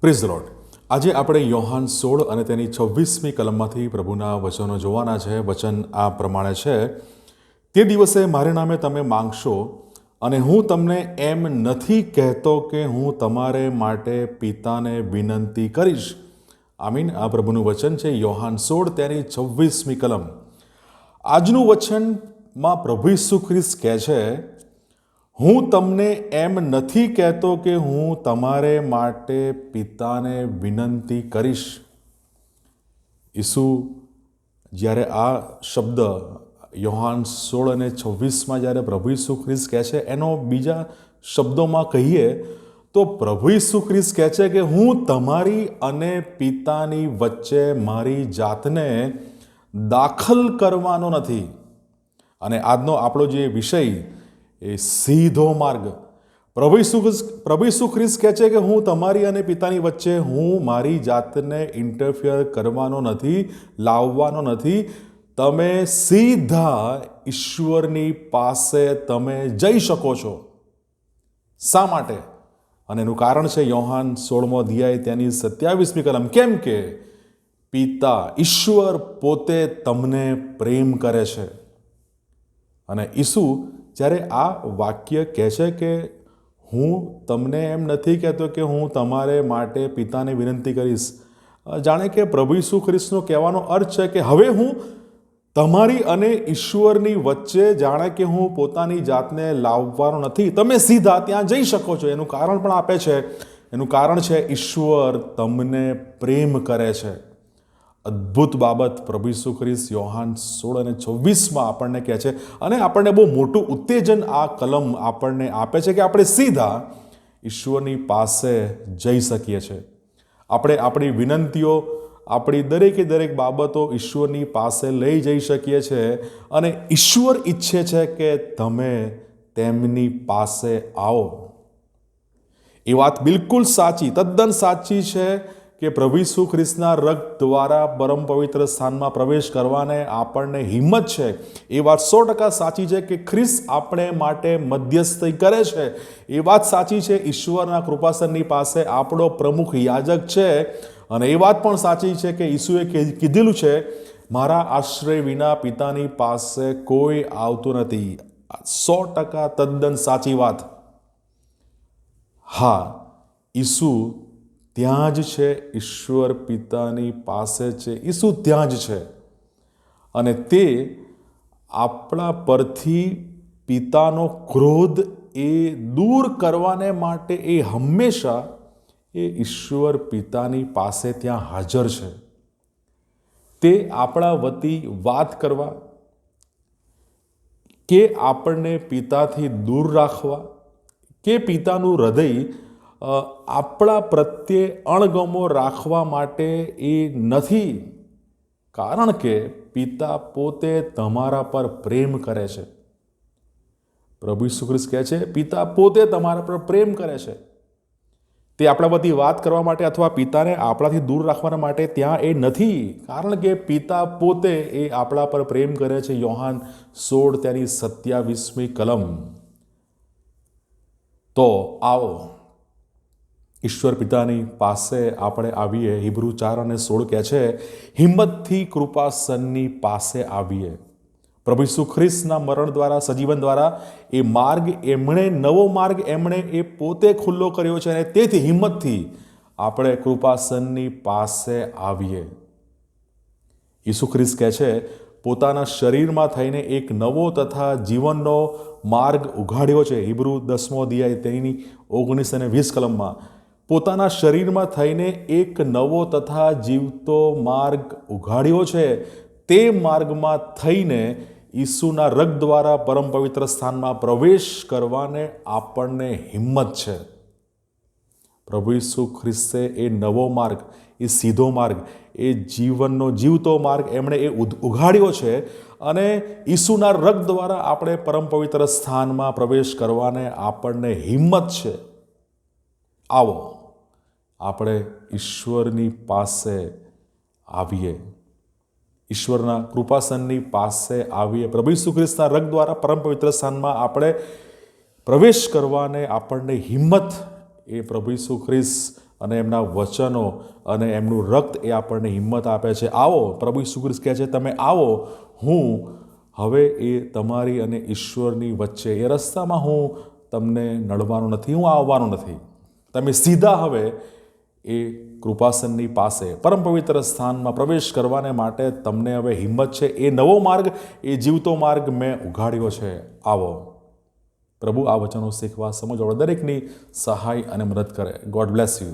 Praise load આજે આપણે યોહાન સોળ અને તેની છવ્વીસમી કલમમાંથી પ્રભુના વચનો જોવાના છે. વચન આ પ્રમાણે છે. તે દિવસે મારે નામે તમે માંગશો અને હું તમને એમ નથી કહેતો કે હું તમારે માટે પિતાને વિનંતી કરીશ. આમીન. આ પ્રભુનું વચન છે યોહાન સોળ તેની છવ્વીસમી કલમ. આજનું વચનમાં પ્રભુ ઈસુ ખ્રિસ્ત કહે છે હું તમને એમ નથી કહેતો કે હું તમારે માટે પિતાને વિનંતી કરીશ. ઈસુ જ્યારે આ શબ્દ યોહાન સોળ અને છવ્વીસમાં જ્યારે પ્રભુ ઈસુ ખ્રિસ્ત કહે છે, એનો બીજા શબ્દોમાં કહીએ, તો પ્રભુ ઈસુ ખ્રિસ્ત કહે છે કે હું તમારી અને પિતાની વચ્ચે મારી જાતને દાખલ કરવાનો નથી. અને આજનો આપણો જે વિષય એ સીધો માર્ગ. પ્રભુ ખ્રિસ્ત- પ્રભુ ખ્રિસ્ત કહે છે કે હું તમારી અને પિતાની વચ્ચે હું મારી જાતને ઇન્ટરફિયર કરવાનો નથી, લાવવાનો નથી. તમે સીધા ઈશ્વરની પાસે તમે જઈ શકો છો. શા માટે? અને એનું કારણ છે યોહાન સોળમો અધ્યાય તેની સત્યાવીસમી કલમ. કેમ કે પિતા ઈશ્વર પોતે તમને પ્રેમ કરે છે. અને ઈસુ જ્યારે આ વાક્ય કહે છે કે હું તમને એમ નથી કહેતો કે હું તમારે માટે પિતાને વિનંતી કરીશ. જાણે કે પ્રભુ ઈસુ ખ્રિસ્તનો કહેવાનો અર્થ છે કે હવે હું તમારી અને ઈશ્વરની વચ્ચે જાણે કે હું પોતાની જાતને લાવવાનો નથી. તમે સીધા ત્યાં જઈ શકો છો. એનું કારણ પણ આપે છે. એનું કારણ છે ઈશ્વર તમને પ્રેમ કરે છે. અદ્ભુત બાબત પ્રભુ ઈસુ ખ્રિસ્ત યોહાન સોળ અને છવ્વીસમાં આપણને કહે છે અને આપણને બહુ મોટું ઉત્તેજન આ કલમ આપણને આપે છે કે આપણે સીધા ઈશ્વરની પાસે જઈ શકીએ છીએ આપણે આપણી વિનંતીઓ, આપણી દરેકે દરેક બાબતો ઈશ્વરની પાસે લઈ જઈ શકીએ છીએ અને ઈશ્વર ઈચ્છે છે કે તમે તેમની પાસે આવો. એ વાત બિલકુલ સાચી, તદ્દન સાચી છે. કે પ્રભુ ઈસુ ખ્રિસ્તના રક્ત દ્વારા પરમ પવિત્ર સ્થાનમાં પ્રવેશ કરવાને આપણને હિંમત છે. એ વાત સો ટકા સાચી છે કે ખ્રિસ્ત આપણે માટે મધ્યસ્થી કરે છે. એ વાત સાચી છે ઈશ્વરના કૃપાસનની પાસે આપણો પ્રમુખ યાજક છે. અને એ વાત પણ સાચી છે કે ઈસુએ કીધેલું છે, મારા આશ્રય વિના પિતાની પાસે કોઈ આવતું નથી. સો ટકા તદ્દન સાચી વાત. હા, ઈસુ ત્યાં જ છે ઈશ્વર પિતાની પાસે છે. ઈસુ ત્યાં જ છે. અને તે આપણા પરથી પિતાનો ક્રોધ એ દૂર કરવાને માટે એ હંમેશા એ ઈશ્વર પિતાની પાસે ત્યાં હાજર છે. તે આપણા વતી વાત કરવા કે આપણને પિતાથી દૂર રાખવા કે પિતાનું હૃદય આપણા પ્રત્યે અણગમો રાખવા માટે એ નથી. કારણ કે પિતા પોતે તમારા પર પ્રેમ કરે છે. પ્રભુ ઈસુ કહે છે, પિતા પોતે તમારા પર પ્રેમ કરે છે. તે આપણા બધી વાત કરવા માટે અથવા પિતાને આપણાથી દૂર રાખવાના માટે ત્યાં એ નથી. કારણ કે પિતા પોતે એ આપણા પર પ્રેમ કરે છે. યોહાન સોળ તેની સત્યાવીસમી કલમ. તો આવો. ઈશ્વર પિતાની પાસે આપણે આવીએ, હિબ્રુ ચાર અને સોળ કહે છે, હિંમતથી કૃપાસનની પાસે આવીએ. પ્રભુ ઈસુ મરણ દ્વારા, સજીવન દ્વારા, એ માર્ગ એમણે, નવો માર્ગ એમણે એ પોતે ખુલ્લો કર્યો છે અને તેથી હિંમતથી આપણે કૃપાસનની પાસે આવીએ. ઈસુ કહે છે, પોતાના શરીરમાં થઈને એક નવો તથા જીવનનો માર્ગ ઉઘાડ્યો છે. હિબ્રુ દસમો અધ્યાય તેની ઓગણીસ અને વીસ કલમમાં પોતાના શરીરમાં થઈને એક નવો તથા જીવતો માર્ગ ઉઘાડ્યો છે. તે માર્ગમાં થઈને ઈસુના રગ દ્વારા પરમ પવિત્ર સ્થાનમાં પ્રવેશ કરવાને આપણને હિંમત છે. પ્રભુ ઈસુ ખ્રિસ્તે એ નવો માર્ગ, એ સીધો માર્ગ, એ જીવનનો જીવતો માર્ગ એમણે એ ઉઘાડ્યો છે અને ઈસુના રગ દ્વારા આપણે પરમ પવિત્ર સ્થાનમાં પ્રવેશ કરવાને આપણને હિંમત છે. આવો. આપણે ઈશ્વરની પાસે આવીએ. ઈશ્વરના કૃપાસનની પાસે આવીએ. પ્રભુ ઈસુ રક્ત દ્વારા પરમ પવિત્ર સ્થાનમાં આપણે પ્રવેશ કરવાને આપણને હિંમત એ પ્રભુ ઈસુ અને એમના વચનો અને એમનું રક્ત એ આપણને હિંમત આપે છે. આવો, પ્રભુ ઈસુ કહે છે, તમે આવો, હું હવે એ તમારી અને ઈશ્વરની વચ્ચે, એ રસ્તામાં હું તમને નડવાનો નથી, હું આવવાનો નથી. તમે સીધા હવે એ કૃપાસનની પાસે, પરમ પવિત્ર સ્થાનમાં પ્રવેશ કરવાને માટે તમને હવે હિંમત છે. એ નવો માર્ગ, એ જીવતો માર્ગ મેં ઉઘાડ્યો છે. આવો. પ્રભુ આ વચનો શીખવા સમજવા દરેકની સહાય અને મદદ કરે. God bless you